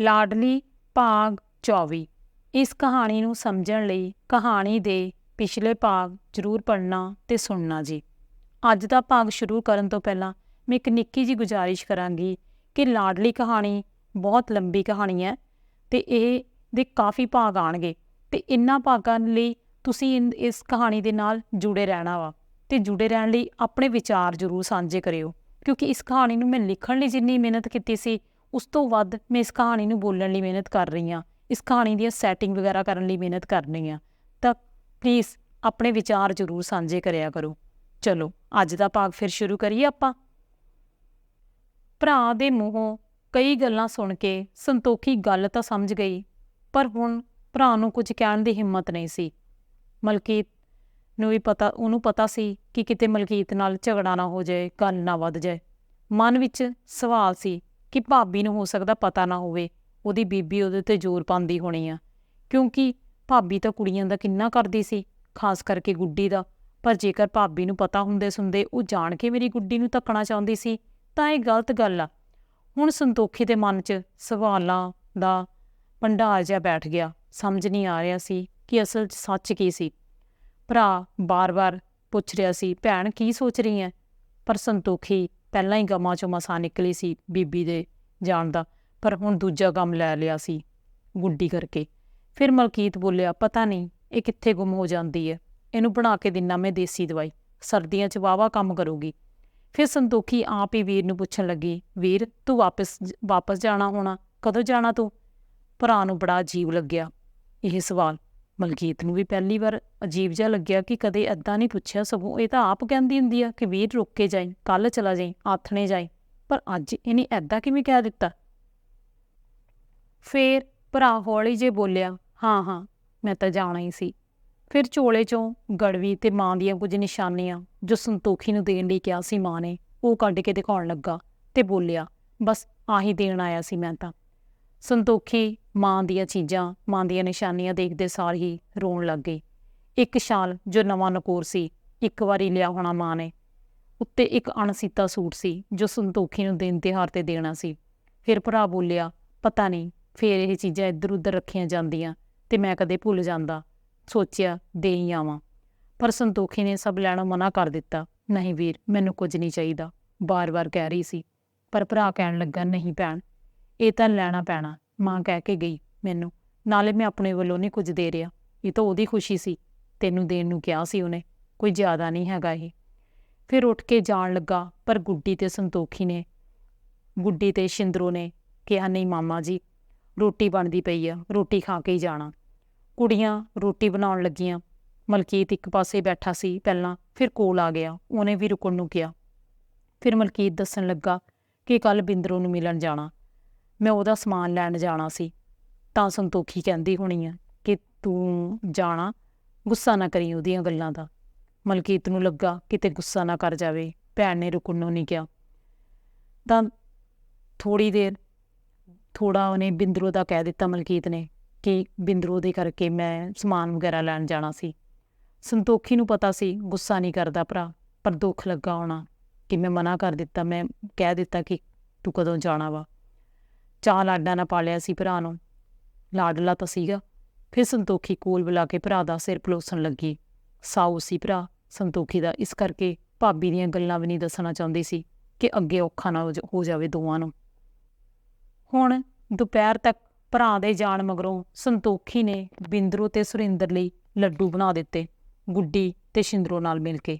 ਲਾਡਲੀ ਭਾਗ 24 ਇਸ ਕਹਾਣੀ ਨੂੰ ਸਮਝਣ ਲਈ ਕਹਾਣੀ ਦੇ ਪਿਛਲੇ ਭਾਗ ਜ਼ਰੂਰ ਪੜ੍ਹਨਾ ਤੇ ਸੁਣਨਾ ਜੀ। ਅੱਜ ਦਾ ਭਾਗ ਸ਼ੁਰੂ ਕਰਨ ਤੋਂ ਪਹਿਲਾਂ ਮੈਂ ਇੱਕ ਨਿੱਕੀ ਜੀ ਗੁਜ਼ਾਰਿਸ਼ ਕਰਾਂਗੀ ਕਿ ਲਾਡਲੀ ਕਹਾਣੀ ਬਹੁਤ ਲੰਬੀ ਕਹਾਣੀ ਹੈ ਤੇ ਇਹ ਦੇ ਕਾਫੀ ਭਾਗ ਆਣਗੇ ਤੇ ਇਨ੍ਹਾਂ ਭਾਗਾਂ ਲਈ ਤੁਸੀਂ ਇਨ- ਇਸ ਕਹਾਣੀ ਦੇ ਨਾਲ ਜੁੜੇ ਰਹਿਣਾ ਵਾ ਤੇ ਜੁੜੇ ਰਹਿਣ ਲਈ ਆਪਣੇ ਵਿਚਾਰ ਜ਼ਰੂਰ ਸਾਂਝੇ ਕਰਿਓ ਕਿਉਂਕਿ ਇਸ ਕਹਾਣੀ ਨੂੰ ਮੈਂ ਲਿਖਣ ਲਈ ਜਿੰਨੀ ਮਿਹਨਤ ਕੀਤੀ ਸੀ ਉਸ ਤੋਂ ਵੱਧ ਮੈਂ ਇਸ ਕਹਾਣੀ ਨੂੰ ਬੋਲਣ ਲਈ ਮਿਹਨਤ ਕਰ ਰਹੀ ਹਾਂ, ਇਸ ਕਹਾਣੀ ਦੀਆਂ ਸੈਟਿੰਗ ਵਗੈਰਾ ਕਰਨ ਲਈ ਮਿਹਨਤ ਕਰਨੀ ਰਹੀ ਹਾਂ। ਤਾਂ ਪਲੀਜ਼ ਆਪਣੇ ਵਿਚਾਰ ਜ਼ਰੂਰ ਸਾਂਝੇ ਕਰਿਆ ਕਰੋ। ਚਲੋ, ਅੱਜ ਦਾ ਭਾਗ ਫਿਰ ਸ਼ੁਰੂ ਕਰੀਏ ਆਪਾਂ। ਭਰਾ ਦੇ ਮੂੰਹੋਂ ਕਈ ਗੱਲਾਂ ਸੁਣ ਕੇ ਸੰਤੋਖੀ ਗੱਲ ਤਾਂ ਸਮਝ ਗਈ, ਪਰ ਹੁਣ ਭਰਾ ਨੂੰ ਕੁਝ ਕਹਿਣ ਦੀ ਹਿੰਮਤ ਨਹੀਂ ਸੀ। ਮਲਕੀਤ ਨੂੰ ਵੀ ਪਤਾ, ਉਹਨੂੰ ਪਤਾ ਸੀ ਕਿ ਕਿਤੇ ਮਲਕੀਤ ਨਾਲ ਝਗੜਾ ਨਾ ਹੋ ਜਾਏ, ਗੱਲ ਨਾ ਵੱਧ ਜਾਏ। ਮਨ ਵਿੱਚ ਸਵਾਲ ਸੀ ਕਿ ਭਾਬੀ ਨੂੰ ਹੋ ਸਕਦਾ ਪਤਾ ਨਾ ਹੋਵੇ, ਉਹਦੀ ਬੀਬੀ ਉਹਦੇ ਤੇ ਜ਼ੋਰ ਪਾਉਂਦੀ ਹੋਣੀ ਆ। ਕਿਉਂਕਿ ਭਾਬੀ ਤਾਂ ਕੁੜੀਆਂ ਦਾ ਕਿੰਨਾ ਕਰਦੀ ਸੀ, ਖਾਸ ਕਰਕੇ ਗੁੱਡੀ ਦਾ। ਪਰ ਜੇਕਰ ਭਾਬੀ ਨੂੰ ਪਤਾ ਹੁੰਦੇ ਸੁਣਦੇ ਉਹ ਜਾਣ ਕੇ ਮੇਰੀ ਗੁੱਡੀ ਨੂੰ ਧੱਕਣਾ ਚਾਹੁੰਦੀ ਸੀ, ਤਾਂ ਇਹ ਗਲਤ ਗੱਲ ਆ। ਹੁਣ ਸੰਤੋਖੀ ਦੇ ਮਨ 'ਚ ਸਵਾਲਾਂ ਦਾ ਭੰਡਾਰ ਜਿਹਾ ਬੈਠ ਗਿਆ। ਸਮਝ ਨਹੀਂ ਆ ਰਿਹਾ ਸੀ ਕਿ ਅਸਲ 'ਚ ਸੱਚ ਕੀ ਸੀ। ਭਰਾ ਬਾਰ-ਬਾਰ ਪੁੱਛ ਰਿਹਾ ਸੀ, ਭੈਣ, ਕੀ ਸੋਚ ਰਹੀ ਹੈ ਪਰ ਸੰਤੋਖੀ ਪਹਿਲਾਂ ਹੀ ਗਮਾਂ ਚੋਂ ਮਸਾ ਨਿਕਲੀ ਸੀ ਬੀਬੀ ਦੇ ਜਾਣ ਦਾ, ਪਰ ਹੁਣ ਦੂਜਾ ਗਮ ਲੈ ਲਿਆ ਸੀ ਗੁੱਡੀ ਕਰਕੇ। ਫਿਰ ਮਲਕੀਤ ਬੋਲਿਆ, ਪਤਾ ਨਹੀਂ, ਇਹ ਕਿੱਥੇ ਗੁੰਮ ਹੋ ਜਾਂਦੀ ਹੈ? ਇਹਨੂੰ ਬਣਾ ਕੇ ਦਿਨਾ ਮੈਂ ਦੇਸੀ ਦਵਾਈ, ਸਰਦੀਆਂ 'ਚ ਵਾਵਾ ਕੰਮ ਕਰੂਗੀ। ਫਿਰ ਸੰਤੋਖੀ ਆਪ ਹੀ ਵੀਰ ਨੂੰ ਪੁੱਛਣ ਲੱਗੀ, ਵੀਰ, ਤੂੰ ਵਾਪਸ ਵਾਪਸ ਜਾਣਾ ਹੋਣਾ? ਕਦੋਂ ਜਾਣਾ ਤੂੰ? ਭਰਾ ਨੂੰ ਬੜਾ ਅਜੀਬ ਲੱਗਿਆ ਇਹ ਸਵਾਲ। ਮਲਕੀਤ ਨੂੰ ਵੀ ਪਹਿਲੀ ਵਾਰ ਅਜੀਬ ਜਿਹਾ ਲੱਗਿਆ ਕਿ ਕਦੇ ਐਦਾਂ ਨਹੀਂ ਪੁੱਛਿਆ ਸਗੋਂ ਇਹ ਤਾਂ ਆਪ ਕਹਿੰਦੀ ਹੁੰਦੀ ਆ ਕਿ ਵੀਰ ਰੁੱਕ ਕੇ ਜਾਈ ਕੱਲ ਚਲਾ ਜਾਈ, ਆਥਣੇ ਜਾਈ। ਪਰ ਅੱਜ ਇਹਨੇ ਐਦਾਂ ਕਿਵੇਂ ਕਹਿ ਦਿੱਤਾ? ਫੇਰ ਭਰਾ ਹੌਲੀ ਜੇ ਬੋਲਿਆ, ਹਾਂ ਹਾਂ, ਮੈਂ ਤਾਂ ਜਾਣਾ ਹੀ ਸੀ। ਫਿਰ ਝੋਲੇ ਚੋਂ ਗੜਵੀ ਤੇ ਮਾਂ ਦੀਆਂ ਕੁਝ ਨਿਸ਼ਾਨੀਆਂ ਜੋ ਸੰਤੋਖੀ ਨੂੰ ਦੇਣ ਲਈ ਕਿਹਾ ਸੀ ਮਾਂ ਨੇ, ਉਹ ਕੱਢ ਕੇ ਦਿਖਾਉਣ ਲੱਗਾ ਤੇ ਬੋਲਿਆ, ਬਸ ਆਹੀ ਦੇਣ ਆਇਆ ਸੀ ਮੈਂ ਤਾਂ। ਸੰਤੋਖੀ ਮਾਂ ਦੀਆਂ ਚੀਜ਼ਾਂ, ਮਾਂ ਦੀਆਂ ਨਿਸ਼ਾਨੀਆਂ ਦੇਖਦੇ ਸਾਰ ਹੀ ਰੋਣ ਲੱਗ ਗਈ। ਇੱਕ ਸ਼ਾਲ ਜੋ ਨਵਾਂ ਨਕੋਰ ਸੀ, ਇੱਕ ਵਾਰੀ ਲਿਆ ਹੋਣਾ ਮਾਂ ਨੇ। ਉੱਤੇ ਇੱਕ ਅਣਸੀਤਾ ਸੂਟ ਸੀ ਜੋ ਸੰਤੋਖੀ ਨੂੰ ਦਿਨ ਤਿਉਹਾਰ ਤੇ ਦੇਣਾ ਸੀ। ਫਿਰ ਭਰਾ ਬੋਲਿਆ, ਪਤਾ ਨਹੀਂ, ਫੇਰ ਇਹ ਚੀਜ਼ਾਂ ਇੱਧਰ ਉੱਧਰ ਰੱਖੀਆਂ ਜਾਂਦੀਆਂ ਤੇ ਮੈਂ ਕਦੇ ਭੁੱਲ ਜਾਂਦਾ ਸੋਚਿਆ, ਦੇ ਹੀ ਆਵਾਂ ਪਰ ਸੰਤੋਖੀ ਨੇ ਸਭ ਲੈਣਾ ਮਨਾ ਕਰ ਦਿੱਤਾ। ਨਹੀਂ ਵੀਰ, ਮੈਨੂੰ ਕੁਝ ਨਹੀਂ ਚਾਹੀਦਾ ਬਾਰ-ਬਾਰ ਕਹਿ ਰਹੀ ਸੀ। ਪਰ ਭਰਾ ਕਹਿਣ ਲੱਗਾ, ਨਹੀਂ ਭੈਣ ਇਹ ਤਾਂ ਲੈਣਾ ਪੈਣਾ, ਮਾਂ ਕਹਿ ਕੇ ਗਈ ਮੈਨੂੰ। ਨਾਲੇ ਮੈਂ ਆਪਣੇ ਵੱਲੋਂ ਨਹੀਂ ਕੁਝ ਦੇ ਰਿਹਾ। ਇਹ ਤਾਂ ਉਹਦੀ ਖੁਸ਼ੀ ਸੀ। ਤੈਨੂੰ ਦੇਣ ਨੂੰ ਕਿਹਾ ਸੀ ਉਹਨੇ। ਕੋਈ ਜ਼ਿਆਦਾ ਨਹੀਂ ਹੈਗਾ ਇਹ। ਫਿਰ ਉੱਠ ਕੇ ਜਾਣ ਲੱਗਾ, ਪਰ ਗੁੱਡੀ ਤੇ ਸੰਤੋਖੀ ਨੇ। ਗੁੱਡੀ ਤੇ ਸ਼ਿੰਦਰੋ ਨੇ ਕਿਹਾ, ਨਹੀਂ ਮਾਮਾ ਜੀ, ਰੋਟੀ ਬਣਦੀ ਪਈ ਆ, ਰੋਟੀ ਖਾ ਕੇ ਹੀ ਜਾਣਾ। ਕੁੜੀਆਂ ਰੋਟੀ ਬਣਾਉਣ ਲੱਗੀਆਂ। ਮਲਕੀਤ ਇੱਕ ਪਾਸੇ ਬੈਠਾ ਸੀ ਪਹਿਲਾਂ, ਫਿਰ ਕੋਲ ਆ ਗਿਆ। ਉਹਨੇ ਵੀ ਰੁਕਣ ਨੂੰ ਕਿਹਾ। ਫਿਰ ਮਲਕੀਤ ਦੱਸਣ ਲੱਗਾ ਕਿ ਕੱਲ ਬਿੰਦਰੋ ਨੂੰ ਮਿਲਣ ਜਾਣਾ। ਮੈਂ ਉਹਦਾ ਸਮਾਨ ਲੈਣ ਜਾਣਾ ਸੀ। ਤਾਂ ਸੰਤੋਖੀ ਕਹਿੰਦੀ ਹੋਣੀ ਆ ਕਿ ਤੂੰ ਜਾਣਾ, ਗੁੱਸਾ ਨਾ ਕਰੀ ਉਹਦੀਆਂ ਗੱਲਾਂ ਦਾ। ਮਲਕੀਤ ਨੂੰ ਲੱਗਾ ਕਿਤੇ ਗੁੱਸਾ ਨਾ ਕਰ ਜਾਵੇ, ਭੈਣ ਨੇ ਰੁਕਣ ਨੂੰ ਨਹੀਂ ਕਿਹਾ। ਤਾਂ ਥੋੜੀ ਦੇਰ ਥੋੜਾ ਉਹਨੇ ਬਿੰਦਰੂ ਦਾ ਕਹਿ ਦਿੱਤਾ ਮਲਕੀਤ ਨੇ ਕਿ ਬਿੰਦਰੂ ਦੇ ਕਰਕੇ ਮੈਂ ਸਮਾਨ ਵਗੈਰਾ ਲੈਣ ਜਾਣਾ ਸੀ। ਸੰਤੋਖੀ ਨੂੰ ਪਤਾ ਸੀ ਗੁੱਸਾ ਨਹੀਂ ਕਰਦਾ ਭਰਾ, ਪਰ ਦੁੱਖ ਲੱਗਾ ਹੋਣਾ ਕਿ ਮੈਂ ਮਨਾ ਕਰ ਦਿੱਤਾ। ਮੈਂ ਕਹਿ ਦਿੱਤਾ ਕਿ ਤੂੰ ਕਦੋਂ ਜਾਣਾ ਵਾ? ਚਾਹ ਲਾਡਾ ਨਾ ਪਾਲਿਆ ਸੀ ਭਰਾ ਨੂੰ। ਲਾਡਲਾ ਤਾਂ ਸੀਗਾ। ਫਿਰ ਸੰਤੋਖੀ ਕੋਲ ਬੁਲਾ ਕੇ ਭਰਾ ਦਾ ਸਿਰ ਪਲੋਸਣ ਲੱਗੀ। ਸਾਊ ਸੀ ਭਰਾ। ਸੰਤੋਖੀ ਦਾ ਇਸ ਕਰਕੇ ਭਾਬੀ ਦੀਆਂ ਗੱਲਾਂ ਵੀ ਨਹੀਂ ਦੱਸਣਾ ਚਾਹੁੰਦੀ ਸੀ ਕਿ ਅੱਗੇ ਔਖਾ ਨਾ ਹੋ ਜਾ- ਹੋ ਜਾਵੇ ਦੋਵਾਂ ਨੂੰ। ਹੁਣ ਦੁਪਹਿਰ ਤੱਕ ਭਰਾ ਦੇ ਜਾਣ ਮਗਰੋਂ ਸੰਤੋਖੀ ਨੇ ਬਿੰਦਰੋ ਤੇ ਸੁਰਿੰਦਰ ਲਈ ਲੱਡੂ ਬਣਾ ਦਿੱਤੇ, ਗੁੱਡੀ ਤੇ ਸ਼ਿੰਦਰੋ ਨਾਲ ਮਿਲ ਕੇ।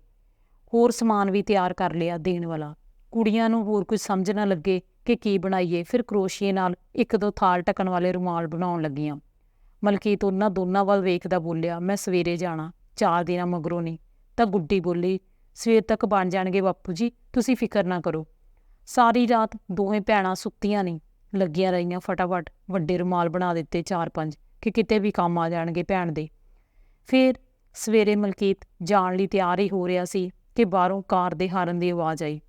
ਹੋਰ ਸਮਾਨ ਵੀ ਤਿਆਰ ਕਰ ਲਿਆ ਦੇਣ ਵਾਲਾ। ਕੁੜੀਆਂ ਨੂੰ ਹੋਰ ਕੁਝ ਸਮਝ ਨਾ ਲੱਗੇ ਕਿ ਕੀ ਬਣਾਈਏ? ਫਿਰ ਕਰੋਸ਼ੀਏ ਨਾਲ ਇੱਕ ਦੋ ਥਾਲ ਟਕਣ ਵਾਲੇ ਰੁਮਾਲ ਬਣਾਉਣ ਲੱਗੀਆਂ। ਮਲਕੀਤ ਉਹਨਾਂ ਦੋਨਾਂ ਵੱਲ ਵੇਖਦਾ ਬੋਲਿਆ, ਮੈਂ ਸਵੇਰੇ ਜਾਣਾ, ਚਾਰ ਦਿਨਾਂ ਮਗਰੋਂ ਨਹੀਂ। ਤਾਂ ਗੁੱਡੀ ਬੋਲੀ, ਸਵੇਰ ਤੱਕ ਬਣ ਜਾਣਗੇ ਬਾਪੂ ਜੀ, ਤੁਸੀਂ ਫਿਕਰ ਨਾ ਕਰੋ। ਸਾਰੀ ਰਾਤ ਦੋਵੇਂ ਭੈਣਾਂ ਸੁੱਤੀਆਂ ਨਹੀਂ, ਲੱਗੀਆਂ ਰਹੀਆਂ ਫਟਾਫਟ। ਵੱਡੇ ਰੁਮਾਲ ਬਣਾ ਦਿੱਤੇ ਚਾਰ ਪੰਜ, ਕਿ ਕਿਤੇ ਵੀ ਕੰਮ ਆ ਜਾਣਗੇ ਭੈਣ ਦੇ। ਫਿਰ ਸਵੇਰੇ ਮਲਕੀਤ ਜਾਣ ਲਈ ਤਿਆਰ ਹੀ ਹੋ ਰਿਹਾ ਸੀ ਕਿ ਬਾਹਰੋਂ ਕਾਰ ਦੇ ਹਾਰਨ ਦੀ ਆਵਾਜ਼ ਆਈ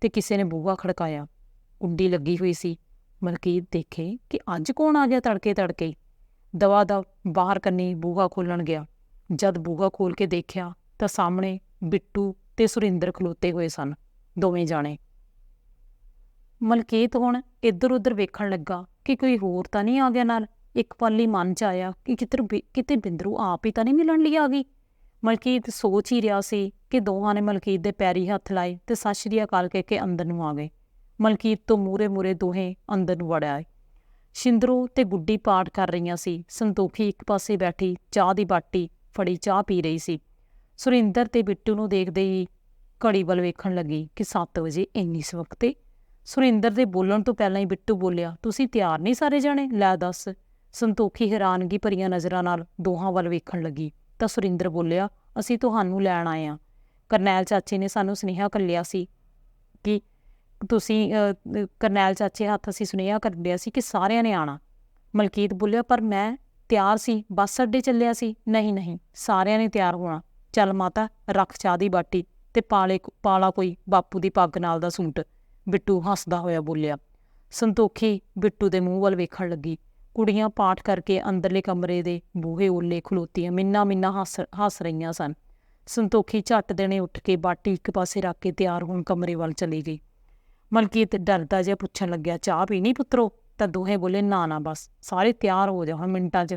ਤੇ ਕਿਸੇ ਨੇ ਬੂਹਾ ਖੜਕਾਇਆ। ਕੁੰਡੀ ਲੱਗੀ ਹੋਈ ਸੀ। ਮਲਕੀਤ ਦੇਖੇ ਕਿ ਅੱਜ ਕੌਣ ਆ ਗਿਆ ਤੜਕੇ ਤੜਕੇ। ਦਵਾ ਦਾ ਬਾਹਰ ਕੰਨੀ ਬੂਹਾ ਖੋਲਣ ਗਿਆ। ਜਦ ਬੂਹਾ ਖੋਲ ਕੇ ਦੇਖਿਆ ਤਾਂ ਸਾਹਮਣੇ ਬਿੱਟੂ ਤੇ ਸੁਰਿੰਦਰ ਖਲੋਤੇ ਹੋਏ ਸਨ, ਦੋਵੇਂ ਜਾਣੇ। ਮਲਕੀਤ ਹੁਣ ਇੱਧਰ ਉੱਧਰ ਵੇਖਣ ਲੱਗਾ ਕਿ ਕੋਈ ਹੋਰ ਤਾਂ ਨਹੀਂ ਆ ਗਿਆ ਨਾਲ। ਇੱਕ ਪਲ ਲਈ ਮਨ ਚ ਆਇਆ ਕਿ ਕਿਤੇ ਬਿ- ਕਿਤੇ ਬਿੰਦਰੂ ਆਪ ਹੀ ਤਾਂ ਨਹੀਂ ਮਿਲਣ ਲਈ ਆ ਗਈ। ਮਲਕੀਤ ਸੋਚ ਹੀ ਰਿਹਾ ਸੀ ਕਿ ਦੋਹਾਂ ਨੇ ਮਲਕੀਤ ਦੇ ਪੈਰੀ ਹੱਥ ਲਾਏ ਤੇ ਸਤਿ ਸ਼੍ਰੀ ਅਕਾਲ ਕਹਿ ਕੇ ਅੰਦਰ ਨੂੰ ਆ ਗਏ। ਮਲਕੀਤ ਤੋਂ ਮੂਰੇ ਮੂਰੇ ਦੋਹੇ ਅੰਦਰ ਨੂੰ ਵੜ ਆਏ। ਸ਼ਿੰਦਰੂ ਤੇ ਗੁੱਡੀ ਪਾਠ ਕਰ ਰਹੀਆਂ ਸੀ। ਸੰਤੋਖੀ ਇੱਕ ਪਾਸੇ ਬੈਠੀ, ਚਾਹ ਦੀ ਬਾਟੀ ਫੜੀ ਚਾਹ ਪੀ ਰਹੀ ਸੀ। ਸੁਰਿੰਦਰ ਤੇ ਬਿੱਟੂ ਨੂੰ ਦੇਖਦੇ ਹੀ ਘੜੀ ਵੱਲ ਵੇਖਣ ਲੱਗੀ ਕਿ 7 ਵਜੇ ਇੰਨੀ ਸਵਖਤੇ ਸੁਰਿੰਦਰ ਦੇ ਬੋਲਣ ਤੋਂ ਪਹਿਲਾਂ ਹੀ ਬਿੱਟੂ ਬੋਲਿਆ, ਤੁਸੀਂ ਤਿਆਰ ਨਹੀਂ ਸਾਰੇ ਜਾਣੇ? ਲੈ ਦੱਸ। ਸੰਤੋਖੀ ਹੈਰਾਨਗੀ ਭਰੀਆਂ ਨਜ਼ਰਾਂ ਨਾਲ ਦੋਹਾਂ ਵੱਲ ਵੇਖਣ ਲੱਗੀ। ਤਾਂ ਸੁਰਿੰਦਰ ਬੋਲਿਆ, ਅਸੀਂ ਤੁਹਾਨੂੰ ਲੈਣ ਆਏ ਹਾਂ ਕਰਨੈਲ ਚਾਚੇ ਨੇ ਸਾਨੂੰ ਸੁਨੇਹਾ ਕੱਲਿਆ ਸੀ ਕਿ ਤੁਸੀਂ ਕਰਨੈਲ ਚਾਚੇ ਹੱਥ ਅਸੀਂ ਸੁਨੇਹਾ ਕਰ ਲਿਆ ਸੀ ਕਿ ਸਾਰਿਆਂ ਨੇ ਆਣਾ ਮਲਕੀਤ ਬੋਲਿਆ, ਪਰ ਮੈਂ ਤਿਆਰ ਸੀ, ਬੱਸ ਅੱਡੇ ਚੱਲਿਆ ਸੀ। ਨਹੀਂ ਨਹੀਂ, ਸਾਰਿਆਂ ਨੇ ਤਿਆਰ ਹੋਣਾ। ਚੱਲ ਮਾਤਾ, ਰੱਖ ਚਾਹ ਦੀ ਬਾਟੀ ਤੇ ਪਾਲੇ ਪਾਲਾ ਕੋਈ ਬਾਪੂ ਦੀ ਪੱਗ ਨਾਲ ਦਾ ਸੂਟ। ਬਿੱਟੂ ਹੱਸਦਾ ਹੋਇਆ ਬੋਲਿਆ। ਸੰਤੋਖੀ ਬਿੱਟੂ ਦੇ ਮੂੰਹ ਵੱਲ ਵੇਖਣ ਲੱਗੀ। ਕੁੜੀਆਂ ਪਾਠ ਕਰਕੇ ਅੰਦਰਲੇ ਕਮਰੇ ਦੇ ਬੂਹੇ ਓਲੇ ਖਲੋਤੀਆਂ ਮਿੰਨਾ ਮਿੰਨਾ ਹੱਸ ਹੱਸ ਰਹੀਆਂ ਸਨ। ਸੰਤੋਖੀ ਝੱਟ ਦੇਣੇ ਉੱਠ ਕੇ ਬਾਟੀ ਇੱਕ ਪਾਸੇ ਰੱਖ ਕੇ ਤਿਆਰ ਹੋਣ ਕਮਰੇ ਵੱਲ ਚਲੀ ਗਈ। ਮਲਕੀਤ ਡਰਦਾ ਜਿਹਾ ਪੁੱਛਣ ਲੱਗਿਆ, ਚਾਹ ਪੀਣੀ ਪੁੱਤਰੋ? ਤਾਂ ਦੋਹੇ ਬੋਲੇ, ਨਾ ਨਾ, ਬਸ, ਸਾਰੇ ਤਿਆਰ ਹੋ ਜਾਓ ਹੁਣ ਮਿੰਟਾਂ 'ਚ।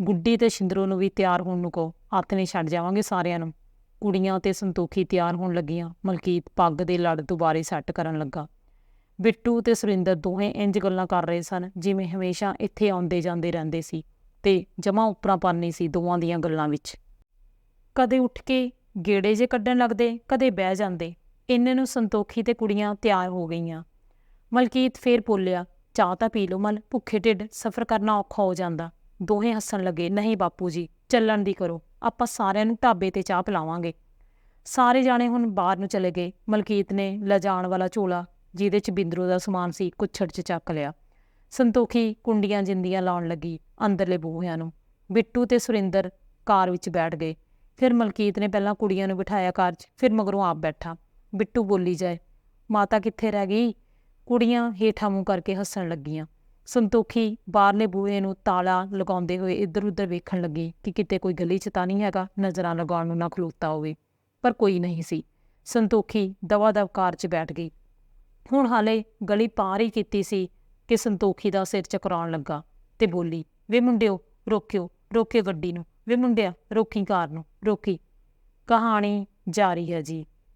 ਗੁੱਡੀ ਤੇ ਸ਼ਿੰਦਰੋ ਨੂੰ ਵੀ ਤਿਆਰ ਹੋਣ ਨੂੰ ਕਹੋ, ਹੱਥ ਨੇ ਛੱਡ ਜਾਵਾਂਗੇ ਸਾਰਿਆਂ ਨੂੰ। ਕੁੜੀਆਂ ਤੇ ਸੰਤੋਖੀ ਤਿਆਰ ਹੋਣ ਲੱਗੀਆਂ, ਮਲਕੀਤ ਪੱਗ ਦੇ ਲੜ ਦੁਬਾਰੇ ਸੈੱਟ ਕਰਨ ਲੱਗਾ। ਬਿੱਟੂ ਤੇ ਸੁਰਿੰਦਰ ਦੋਹੇ ਇੰਜ ਗੱਲਾਂ ਕਰ ਰਹੇ ਸਨ, ਜਿਵੇਂ ਹਮੇਸ਼ਾ ਇੱਥੇ ਆਉਂਦੇ ਜਾਂਦੇ ਰਹਿੰਦੇ ਸੀ ਤੇ ਜਮਾ ਉਪਰਾਂ ਪਾਨੀ ਸੀ ਦੋਵਾਂ ਦੀਆਂ ਗੱਲਾਂ ਵਿੱਚ। ਕਦੇ ਉੱਠ ਕੇ ਗੇੜੇ ਜੇ ਕੱਢਣ ਲੱਗਦੇ, ਕਦੇ ਬਹਿ ਜਾਂਦੇ ਇੰਨੇ ਨੂੰ ਸੰਤੋਖੀ ਤੇ ਕੁੜੀਆਂ ਤਿਆਰ ਹੋ ਗਈਆਂ। ਮਲਕੀਤ ਫੇਰ ਬੋਲਿਆ, ਚਾਹ ਤਾਂ ਪੀ ਲਓ ਮਨ ਭੁੱਖੇ ਢਿੱਡ, ਸਫ਼ਰ ਕਰਨਾ ਔਖਾ ਹੋ ਜਾਂਦਾ। ਦੋਹੇ ਹੱਸਣ ਲੱਗੇ, ਨਹੀਂ ਬਾਪੂ ਜੀ, ਚੱਲਣ ਦੀ ਕਰੋ, ਆਪਾਂ ਸਾਰਿਆਂ ਨੂੰ ਢਾਬੇ ਤੇ ਚਾਹ ਪਿਲਾਵਾਂਗੇ। ਸਾਰੇ ਜਾਣੇ ਹੁਣ ਬਾਹਰ ਨੂੰ ਚਲੇ ਗਏ। ਮਲਕੀਤ ਨੇ ਲਿਜਾਣ ਵਾਲਾ ਝੋਲਾ, ਜਿਹਦੇ ਚ ਬਿੰਦਰੂ ਦਾ ਸਮਾਨ ਸੀ, ਕੁੱਛੜ ਚ ਚੱਕ ਲਿਆ। ਸੰਤੋਖੀ ਕੁੰਡੀਆਂ ਜਿੰਦੀਆਂ ਲਾਉਣ ਲੱਗੀ ਅੰਦਰਲੇ ਬੂਹਿਆਂ ਨੂੰ। ਬਿੱਟੂ ਤੇ ਸੁਰਿੰਦਰ ਕਾਰ ਵਿੱਚ ਬੈਠ ਗਏ। ਫਿਰ ਮਲਕੀਤ ਨੇ ਪਹਿਲਾਂ ਕੁੜੀਆਂ ਨੂੰ ਬਿਠਾਇਆ ਕਾਰ 'ਚ, ਫਿਰ ਮਗਰੋਂ ਆਪ ਬੈਠਾ। ਬਿੱਟੂ ਬੋਲੀ ਜਾਏ। ਮਾਤਾ ਕਿੱਥੇ ਰਹਿ ਗਈ? ਕੁੜੀਆਂ ਹੇਠਾਂ ਮੂੰਹ ਕਰਕੇ ਹੱਸਣ ਲੱਗੀਆਂ। ਸੰਤੋਖੀ ਬਾਹਰਲੇ ਬੂਹੇ ਨੂੰ ਤਾਲਾ ਲਗਾਉਂਦੇ ਹੋਏ ਇੱਧਰ ਉੱਧਰ ਵੇਖਣ ਲੱਗੀ ਕਿ ਕਿਤੇ ਕੋਈ ਗਲੀ 'ਚ ਤਾਂ ਨਹੀਂ ਹੈਗਾ, ਨਜ਼ਰਾਂ ਲਗਾਉਣ ਨੂੰ ਨਾ ਖਲੋਤਾ ਹੋਵੇ। ਪਰ ਕੋਈ ਨਹੀਂ ਸੀ। ਸੰਤੋਖੀ ਦਵਾ ਦਵ ਕਾਰ 'ਚ ਬੈਠ ਗਈ। ਹੁਣ ਹਾਲੇ ਗਲੀ ਪਾਰ ਹੀ ਕੀਤੀ ਸੀ ਕਿ ਸੰਤੋਖੀ ਦਾ ਸਿਰ ਚਕਰਾਉਣ ਲੱਗਾ ਤੇ ਬੋਲੀ, ਵੇ ਮੁੰਡਿਓ, ਰੋਕਿਓ ਰੋਕਿਓ ਗੱਡੀ ਨੂੰ। ਵੇ ਮੁੰਡਿਆ, ਰੋਕੀ ਕਾਰ ਨੂੰ, ਰੋਕੀ। ਕਹਾਣੀ ਜਾਰੀ ਹੈ ਜੀ।